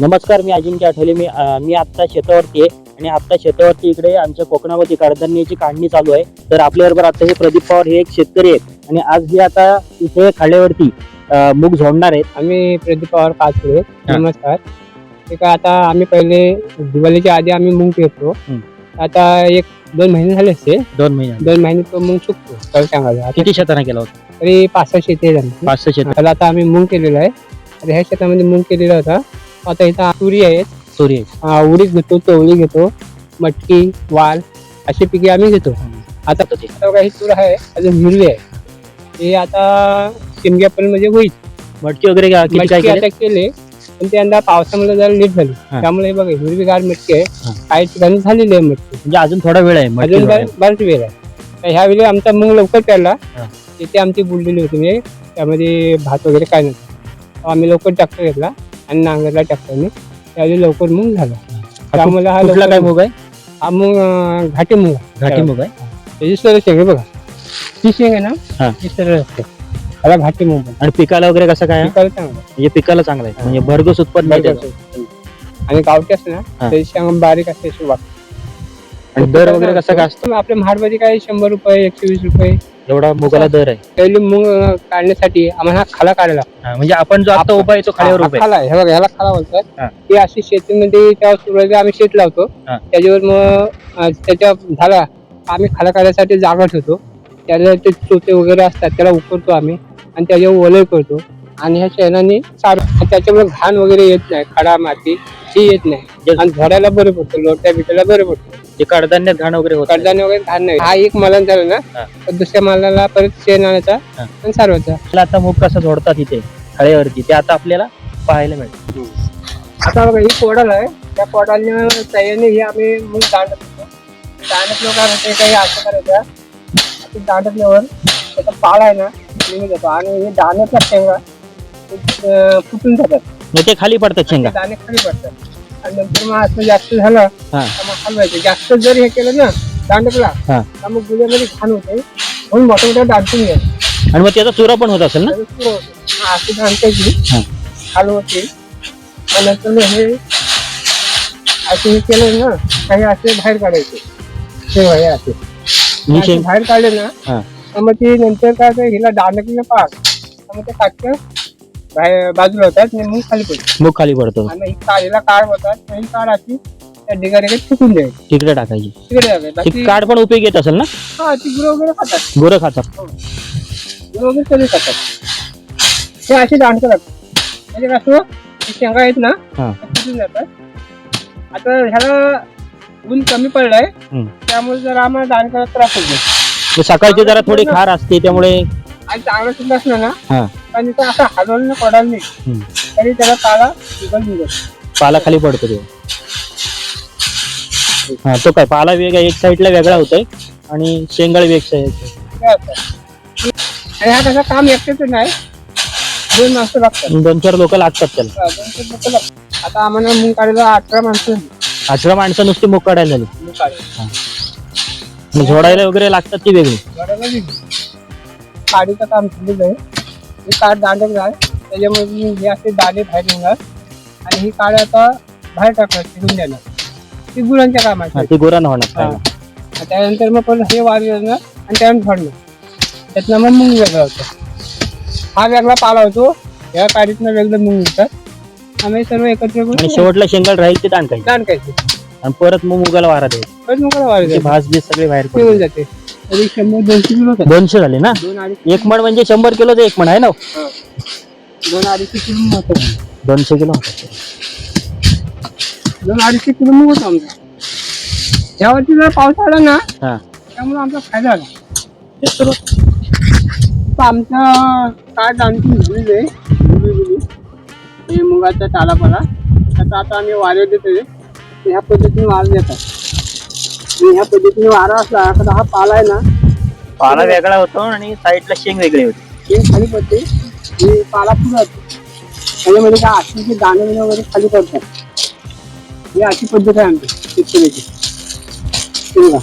नमस्कार मी अजिंक्य आठवले. मी मी आत्ता शेतावरती आहे आणि आत्ता शेतावरती इकडे आमच्या कोकणामध्ये कडधान्याची काढणी चालू आहे. तर आपल्याबरोबर आता हे प्रदीप पवार हे एक शेतकरी आहेत आणि आज हे आता इथे खाड्यावरती अं, मूग झोडणार आहेत. आम्ही प्रदीप पवार काचळे नमस्कार. ते काय आता आम्ही पहिले दिवाळीच्या आधी आम्ही मूग पेरतो. आता एक दोन महिने झाले असते. दोन महिने दोन महिने तो मूग चुकतो तर सांगायचं? आता किती शेताने केला होता? तरी पाच सहा शेती आहे आमची. पाच सहा शेत. त्याला आता आम्ही मूग केलेला आहे. तर ह्या शेतामध्ये मूग केलेला होता. आता इथं तुरी आहेत. सूर्य अं, उडीद घेतो चवळी घेतो मटकी वाल अशी पिके आम्ही घेतो. आता आता ते आता काही तूर आहे अजून हिरवी आहे ते आता शिमग्यापर्यंत म्हणजे होईल. मटकी वगैरे का- किती काय मटकी केले? आता केले पण ते यंदा पावसामुळे जरा लेट झाली. हा. त्यामुळे बघा हिरवीगार मटकी आहे. काही ठिकाणी झालेली आहे मटकी. म्हणजे अजून थोडा वेळ आहे मटकी अजून व्हायला. बरेच बराच वेळ आहे. तर ह्या वेळी आमचा मूग लवकर पेरला हा. तिथे आमची बुललेली होती. म्हणजे त्यामध्ये भात वगैरे काय नव्हतं. आम्ही लवकर ट्रॅक्टर घेतला आणि नांगरला ट्रॅक्टरने त्यावेळी लवकर मूग झाला त्यामुळे हा कुठला लवकर काय मूग आहे हा मूग घाटी मूग आहे. घाटी मूग आहे त्याची सरळ शेंग आहे बघा ती शेंग आहे ना. ती सरळ असते त्याला घाटी मूग म्हणतात. आणि पिकाला वगैरे कसं काय आहे? पिकाला चांगलं आहे. म्हणजे पिकाला चांगलं आहे म्हणजे भरघोस उत्पन्न आहे त्याचं. आणि गावठी असते ना हा. त्याची शेंग बारीक असते अशी आणि दर वगैरे कसा काय असतो आपल्या महाडमध्ये काय शंभर रुपये एकशे वीस रुपये एवढा मुगाला दर आहे. पहिली मूग काढण्यासाठी आम्हाला हा खाला काढायला लागतो. हा, म्हणजे आपण जो आता उभा आहे तो खाल्यावर हा उभा आहे. खाला आहे. हे बघा ह्याला खाला हा. बोलतात ती अशी शेतीमध्ये तेव्हा सुरुवातीला आम्ही शेत लावतो. हा. त्याच्यावर मग अं, त्याच्या झाला. आम्ही खाला काढण्यासाठी जागा ठेवतो. त्याला ते चोते वगैरे असतात त्याला उकरतो आम्ही. आणि त्याच्यावर वलय करतो. आणि ह्या शेणाने चार त्याच्यामुळे घाण वगैरे येत नाही. खडा माती ही येत नाही. आणि झाडाला बरं पडतं लोट्या बिट्याला बरं पडतं. ते कडधान्यात घाण वगैरे होत नाही. कडधान्य वगैरे नाही. हा एक मालन झाला ना. तर दुसऱ्या मालाला परत शेण आणायचा हा. आणि सारवायचा. आपल्याला आता मूग कसं झोडतात इथे खळ्यावरती ते आता आपल्याला पाहायला मिळतं आता बघा ही कोडाल आहे. त्या कोडालने सह्याने हे आम्ही मूग दांडत होतो. दांडतलं काय होते काही असं करायचं ते दांडतल्यावर त्याचा पाळ आहे ना निघून जातो आणि हे दाण्याच्या शेंगा ते, अं, फुटून जातात. ते खाली पडतात शेंगा. दाणे खाली पडतात. आणि नंतर मग असं जास्त झालं हा. तर मग हलवायचं. जास्त जर हे केलं ना दांडकला हा. तर मग गुन्ह्यामध्ये घाण होते. म्हणून मोठ्या मोठ्या दांडून घ्यायचं. आणि मग त्याचा चुरा पण होत असेल ना? अशी घालतायची हा. हलवते आणि नंतर मग हे असे हे केलं ना काही असे बाहेर काढायचे. हे असे ही असे. शेंग बाहेर काढले ना हा. तर मग ते नंतर काय होतं, हिला दांडकीला पाक तर मग ते काटकं बाहेर बाजूला होतात आणि मग खाली पडतात मूग खाली पडतो. आणि ही काढीला काढ होतात ही काढ अशी त्या ढिगाऱ्याकडे फेकून द्यायची. तिकडे टाकायची. तिकडे. ती बाकी काड पण उपयोग येत असेल ना? हा ती गुरं वगैरे खातात. गुरं खातात. गुरं वगैरे सगळे खातात. हे अशी दांडकं लागतात. म्हणजे कसं हे शेंगा आहेत ना हा. त्या फुटून जातात. आता ह्याला ऊन कमी पडलाय हम्म. त्यामुळे जर आम्हाला दांडकाला त्रास होतो सकाळची जरा थोडी खार असते त्यामुळे आणि चांगलं सुद्धा असलं ना हा. आणि तिथं असं हलवलं ना कोडाल नाही. हम्म. तरी त्याला पाला निघून निघत पाला खाली पडतो ते. हा तो काय पाला वेगळा एक साईडला वेगळा होतोय आणि शेंगाळ वेग असतं. आणि हा कसं काम एकटेच नाही. दोन माणसं लागतात. दोन चार लोक लागतात त्याला. हा, दोन तीन लोकं लागतात. आता आम्हाला मूग काढायला अठरा माणसं. अठरा माणसं नुसती मूग काढायला झाली. मूग काढायला. मग झोडायला वगैरे लागतात ती वेगळी? काढायला. काडीचं काम झालेलं आहे ही काड दांडक आहे त्याच्यामुळे मी हे असे दाणे बाहेर निघणार. आणि ही काड आता बाहेर शिकून देणार. ती गुरांच्या कामाची. ती गोरान होणार त्यानंतर मग परत हे वार येणार आणि त्यानंतर फडणं त्यातनं मग मूग वेगळा होतं. हा वेगळा पाला होतो. या काडीतनं वेगळं मूग निघतात आम्ही सर्व एकत्र करून शेवटला शेंगाळ राहील ते दांडायची दांडकायचे आणि परत मग मुगाला वारा द्यायची. परत मग वार ते येतात. भास बीस सगळे बाहेर पडतात. जाते. तरी शंभर दोनशे किलो होतात दोनशे झाले ना? दोन अडीच एक मण म्हणजे शंभर किलोचं एक मण आहे ना दोन अडीचशे किलो होतं दोनशे किलो. दोन अडीचशे किलो मूग होतं आमचा. यावरती जर पाऊस आला ना हा. त्यामुळे आमचा फायदा झाला. ते तर आमचा कार्ड आणखी झालेलं आहे. मुली मुली हे मुगाचा टालापाला त्याचा आता आम्ही वारे तर ह्या पद्धतीने वारा देतात. आणि ह्या पद्धतीने वारा असला तर हा पाला आहे ना पाला वेगळा होतो आणि साईडला शेंग वेगळी होती. हे खाली पडते आणि पाला पुढे जातो. त्याच्यामध्ये काय आशीचे दाणे बिणे वगैरे खाली पडतात. ही अशी पद्धत आहे आमची बघा.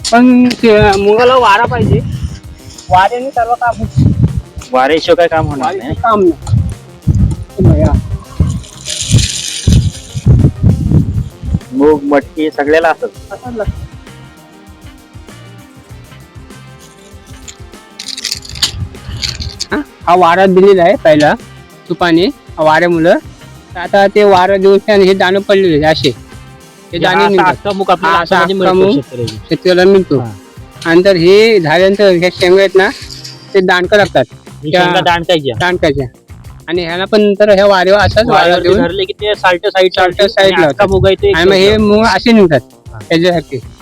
पण ते मुगाला वारा पाहिजे. वाऱ्याने सर्व काम होतं. वाऱ्याशिवाय काय काम होणार नाही. काम नाही. हे बघा. मटकी सगळ्याला असत हा, वारा दिलेला आहे पहिला तुपाने हा वाऱ्यामुळं तर आता ते वारा दिवस हे दाणं पडलेले आहे असे हे दाणे निघतात. हा, असा अख्खा मूग. शेतकऱ्याला. मिळतो हा. आणि तर हे झाल्यानंतर ह्या शेंगा आहेत ना ते दाणकं लागतात ही त्या- दांडकायच्या आणि ह्याला पण नंतर ह्या वाऱ्यावर असाच वारा देऊन धरले की ते साल्ट साईड साल्ट मूग आणि मग हे मूग असे निघतात हा. त्याच्यासारखे नंतर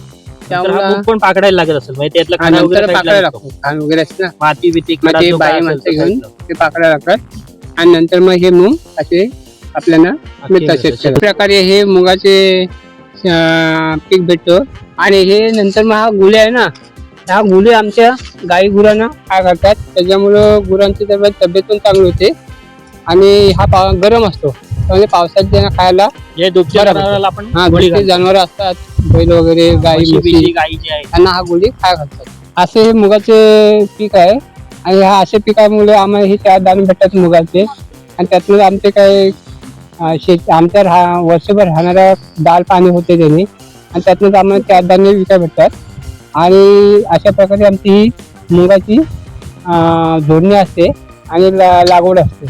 हा त्यामुळं मूग पण पाकडायला लागत असेल म्हणजे त्यातलं आणि खाणं वगैरे नंतर side ला पाकळ्या लागतो. लागतो खाण वगैरे असते ना माती बिती मग खडा ते जो काय बाई असेल माणसं तो घेऊन side ला. ते पाकळ्या लागतात आणि नंतर मग हे मूग असे आपल्याला मिळतात मिळतात. शेतकऱ्याला. प्रकारे हे मुगाचे अं, पीक भेटतो आणि हे नंतर मग हा गुले आहे ना ह्या गुले आमच्या गाई गुरांना काय करतात त्याच्यामुळं गुरांची तब्येत तब्येत पण चांगली होते आणि हा पा गरम असतो. त्यामुळे पावसात त्यांना खायला हे दुभत्या बरोबर. जनावराला आपण हा गोळी जनावर असतात. बैल वगैरे गाई म्हशी म्हशी. बिशी गाई जे आहे त्यांना हा गोळी काय घालतात. असे हे मुगाचे पीक आहे. आणि ह्या असे पिकामुळे आम्हाला हे चार दाणे भेटतात मुगाचे. आणि त्यातून आमचे काय अं, शेत आमच्या राहा वर्षभर राहणाऱ्या दाल पाणी होते त्याने. आणि त्यातूनच आम्हाला चार दाणे विकाय भेटतात. आणि अशा प्रकारे आमची ही मुगाची अं, जोडणी असते आणि ला- लागवड असते.